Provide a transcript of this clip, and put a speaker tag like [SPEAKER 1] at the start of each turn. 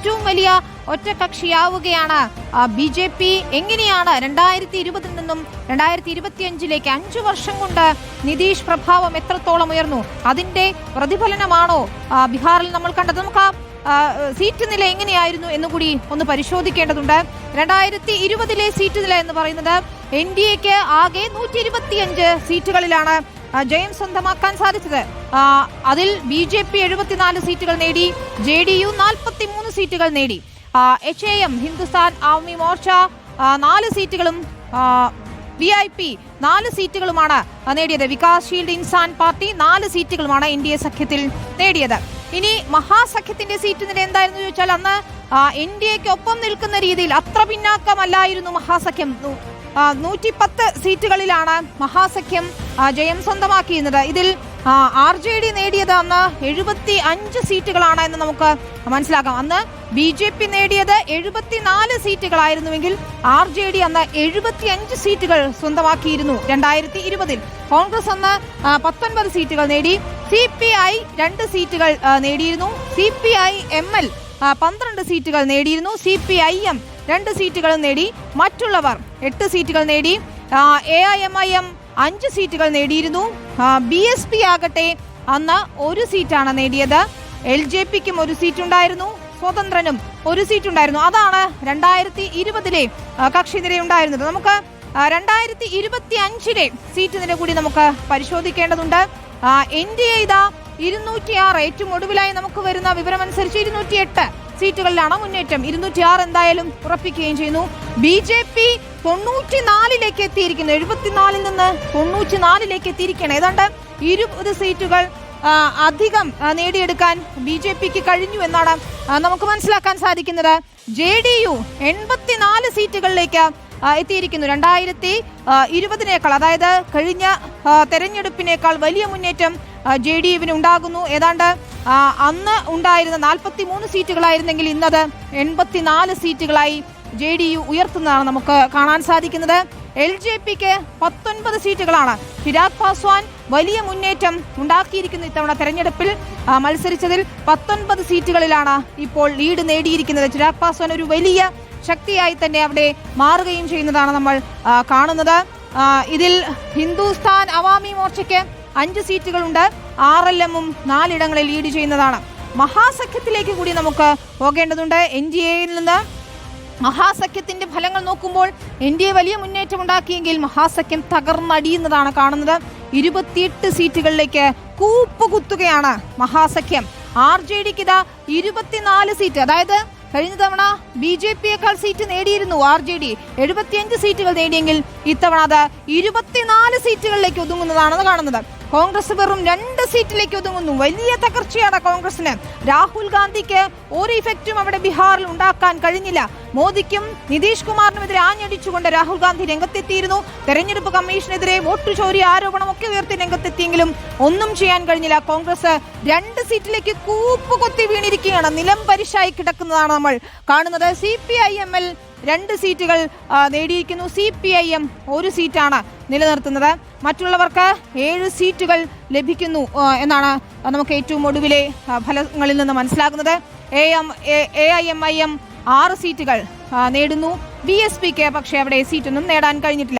[SPEAKER 1] ഏറ്റവും വലിയ ഒറ്റകക്ഷിയാവുകയാണ്. B J P എങ്ങനെയാണ് രണ്ടായിരത്തി ഇരുപതിൽ നിന്നും രണ്ടായിരത്തി ഇരുപത്തിയഞ്ചിലേക്ക് അഞ്ചു വർഷം കൊണ്ട് നിതീഷ് പ്രഭാവം എത്രത്തോളം ഉയർന്നു? അതിന്റെ പ്രതിഫലനമാണോ ബീഹാറിൽ നമ്മൾ കണ്ടത്? നമുക്ക് സീറ്റ് നില എങ്ങനെയായിരുന്നു എന്നുകൂടി ഒന്ന് പരിശോധിക്കേണ്ടതുണ്ട്. രണ്ടായിരത്തി ഇരുപതിലെ സീറ്റ് നില എന്ന് പറയുന്നത് എൻ ഡി എക്ക് ആകെ നൂറ്റി ഇരുപത്തിയഞ്ച് സീറ്റുകളിലാണ്. ജയം സ്വന്തമാക്കാൻ സാധിച്ചത്. അതിൽ ബി ജെ പി എഴുപത്തിനാല് സീറ്റുകൾ നേടി ജെ ഡി യു നാൽപ്പത്തി മൂന്ന് സീറ്റുകൾ നേടി. H A M Hindustan Awami Morcha നാല് സീറ്റുകളും വി ഐ പി നാല് സീറ്റുകളുമാണ് നേടിയത്. വികാസ് ഷീൽഡ് ഇൻസാൻ പാർട്ടി നാല് സീറ്റുകളുമാണ് എൻ ഡി എ സഖ്യത്തിൽ നേടിയത്. ഇനി മഹാസഖ്യത്തിന്റെ സീറ്റ് നില എന്തായിരുന്നു ചോദിച്ചാൽ അന്ന് എൻ ഡി എക്ക് ഒപ്പം നിൽക്കുന്ന രീതിയിൽ അത്ര പിന്നാക്കമല്ലായിരുന്നു മഹാസഖ്യം. നൂറ്റി പത്ത് സീറ്റുകളിലാണ് മഹാസഖ്യം ജയം സ്വന്തമാക്കിയിരുന്നത്. ഇതിൽ ആർ ജെ ഡി നേടിയത് അന്ന് എഴുപത്തി അഞ്ച് സീറ്റുകളാണ് എന്ന് നമുക്ക് മനസ്സിലാക്കാം. അന്ന് ബി ജെ പി നേടിയത് എഴുപത്തിനാല് സീറ്റുകളായിരുന്നുവെങ്കിൽ ആർ ജെ ഡി അന്ന് എഴുപത്തി അഞ്ച് സീറ്റുകൾ സ്വന്തമാക്കിയിരുന്നു രണ്ടായിരത്തി ഇരുപതിൽ കോൺഗ്രസ് അന്ന് പത്തൊൻപത് സീറ്റുകൾ നേടി. സി പി ഐ രണ്ട് സീറ്റുകൾ നേടിയിരുന്നു. C P I M L പന്ത്രണ്ട് സീറ്റുകൾ നേടിയിരുന്നു. സി പി ഐ എം രണ്ട് സീറ്റുകൾ നേടി മറ്റുള്ളവർ എട്ട് സീറ്റുകൾ നേടി A I M I M അഞ്ച് സീറ്റുകൾ നേടിയിരുന്നു. ബി എസ് പി ആകട്ടെ അന്ന് ഒരു സീറ്റാണ് നേടിയത്. എൽ ജെ പിക്കും ഒരു സീറ്റ് ഉണ്ടായിരുന്നു സ്വതന്ത്രനും ഒരു സീറ്റ് ഉണ്ടായിരുന്നു അതാണ് രണ്ടായിരത്തി ഇരുപതിലെ കക്ഷി നിര ഉണ്ടായിരുന്നത് നമുക്ക് രണ്ടായിരത്തി ഇരുപത്തി അഞ്ചിലെ സീറ്റ് നില കൂടി നമുക്ക് പരിശോധിക്കേണ്ടതുണ്ട്. എൻ ഡി എ ഇതാ ഇരുന്നൂറ്റി ആറ് ഏറ്റവും ഒടുവിലായി നമുക്ക് വരുന്ന വിവരമനുസരിച്ച് ഇരുന്നൂറ്റി എട്ട് സീറ്റുകളിലാണ് മുന്നേറ്റം. ഇരുന്നൂറ്റി ആറ് എന്തായാലും ഉറപ്പിക്കുകയും ചെയ്യുന്നു. ബി ജെ പി തൊണ്ണൂറ്റിനാലിലേക്ക് എത്തിയിരിക്കുന്നു. എഴുപത്തിനാലിൽ നിന്ന് തൊണ്ണൂറ്റിനാലിലേക്ക് എത്തിയിരിക്കുകയാണ്. ഏതാണ്ട് ഇരുപത് സീറ്റുകൾ അധികം നേടിയെടുക്കാൻ ബി ജെ പിക്ക് കഴിഞ്ഞു എന്നാണ് നമുക്ക് മനസ്സിലാക്കാൻ സാധിക്കുന്നത്. ജെ ഡി യു എൺപത്തിനാല് സീറ്റുകളിലേക്ക് എത്തിയിരിക്കുന്നു. രണ്ടായിരത്തി ഇരുപതിനേക്കാൾ അതായത് കഴിഞ്ഞ തെരഞ്ഞെടുപ്പിനേക്കാൾ വലിയ മുന്നേറ്റം ജെ ഡി യുവിന് ഉണ്ടാകുന്നു. ഏതാണ്ട് അന്ന് ഉണ്ടായിരുന്ന നാൽപ്പത്തി മൂന്ന് സീറ്റുകളായിരുന്നെങ്കിൽ ഇന്നത് എൺപത്തിനാല് സീറ്റുകളായി ജെ ഡി യു ഉയർത്തുന്നതാണ് നമുക്ക് കാണാൻ സാധിക്കുന്നത്. എൽ ജെ പിക്ക് പത്തൊൻപത് സീറ്റുകളാണ്. ചിരാഗ് പാസ്വാൻ വലിയ മുന്നേറ്റം ഉണ്ടാക്കിയിരിക്കുന്നു ഇത്തവണ തെരഞ്ഞെടുപ്പിൽ. മത്സരിച്ചതിൽ പത്തൊൻപത് സീറ്റുകളിലാണ് ഇപ്പോൾ ലീഡ് നേടിയിരിക്കുന്നത്. ചിരാഗ് പാസ്വാൻ ഒരു വലിയ ശക്തിയായി തന്നെ അവിടെ മാറുകയും ചെയ്യുന്നതാണ് നമ്മൾ കാണുന്നത്. ഇതിൽ ഹിന്ദുസ്ഥാൻ അവാമി മോർച്ചയ്ക്ക് അഞ്ച് സീറ്റുകളുണ്ട്. ആർ എൽ എമ്മും നാലിടങ്ങളിൽ ലീഡ് ചെയ്യുന്നതാണ്. മഹാസഖ്യത്തിലേക്ക് കൂടി നമുക്ക് പോകേണ്ടതുണ്ട്. എൻ ഡി എയിൽ നിന്ന് മഹാസഖ്യത്തിന്റെ ഫലങ്ങൾ നോക്കുമ്പോൾ എൻ ഡി എ വലിയ മുന്നേറ്റം ഉണ്ടാക്കിയെങ്കിൽ മഹാസഖ്യം തകർന്നടിയുന്നതാണ് കാണുന്നത്. ഇരുപത്തിയെട്ട് സീറ്റുകളിലേക്ക് കൂപ്പുകുത്തുകയാണ് മഹാസഖ്യം. ആർ ജെ ഡിക്ക് ഇതാ ഇരുപത്തിനാല് സീറ്റ്. അതായത് കഴിഞ്ഞ തവണ ബി ജെ പിയേക്കാൾ സീറ്റ് നേടിയിരുന്നു ആർ ജെ ഡി. എഴുപത്തിയഞ്ച് സീറ്റുകൾ നേടിയെങ്കിൽ ഇത്തവണ അത് ഇരുപത്തിനാല് സീറ്റുകളിലേക്ക് ഒതുങ്ങുന്നതാണെന്ന് കാണുന്നത്. കോൺഗ്രസ് വെറും രണ്ട് സീറ്റിലേക്ക് ഒതുങ്ങുന്നു. വലിയ തകർച്ചയാണ് കോൺഗ്രസിന് രാഹുൽ ഗാന്ധിക്ക് ഒരു ഇഫക്റ്റും അവിടെ ബീഹാറിൽ ഉണ്ടാക്കാൻ കഴിഞ്ഞില്ല. മോദിക്കും നിതീഷ് കുമാറിനുമെതിരെ ആഞ്ഞടിച്ചുകൊണ്ട് രാഹുൽ ഗാന്ധി രംഗത്തെത്തിയിരുന്നു. തെരഞ്ഞെടുപ്പ് കമ്മീഷനെതിരെ വോട്ടു ചോരി ആരോപണമൊക്കെ ഉയർത്തി രംഗത്തെത്തിയെങ്കിലും ഒന്നും ചെയ്യാൻ കഴിഞ്ഞില്ല. കോൺഗ്രസ് രണ്ട് സീറ്റിലേക്ക് കൂപ്പ് കൊത്തി വീണിരിക്കുകയാണ്. നിലം പരിശായി കിടക്കുന്നതാണ് നമ്മൾ കാണുന്നത്. C P I M L രണ്ട് സീറ്റുകൾ നേടിയിരിക്കുന്നു. സി പി ഐ എം ഒരു സീറ്റാണ് നിലനിർത്തുന്നത്. മറ്റുള്ളവർക്ക് ഏഴ് സീറ്റുകൾ ലഭിക്കുന്നു എന്നാണ് നമുക്ക് ഏറ്റവും ഒടുവിലെ ഫലങ്ങളിൽ നിന്ന് മനസ്സിലാകുന്നത്. A M A I M I M ആറ് സീറ്റുകൾ നേടുന്നു. ബി എസ് പിക്ക് പക്ഷേ അവിടെ സീറ്റൊന്നും നേടാൻ കഴിഞ്ഞിട്ടില്ല.